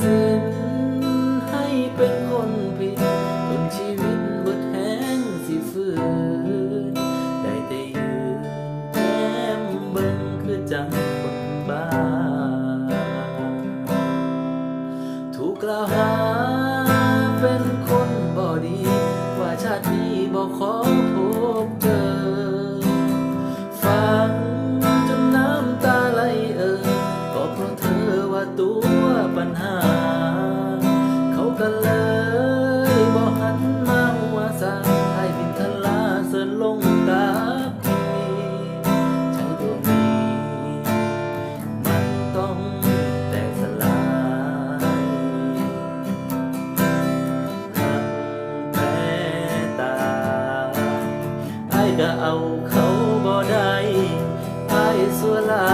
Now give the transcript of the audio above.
สินให้เป็นคนผิดจนชีวิตบดแห้งสิฟื้นได้แต่ยืนแย้มเบิ่งคือจังคนบ้า ถูกกล่าวหาเป็นคนบ่ดี ว่าชาตินี้บ่ขอพบเจอ ฟังจนน้ำตาไหลเอ่ยก็เพราะเธอว่าตัว ญหา เขาก็เลยบ่หันมาว่าสาให้บินทลาเสินลงตาพีใจดวงนี้มันต้องแตกสลายหักแม่ตาไอ้ก็เอาเขาบ่ได้ไอ้สัวลา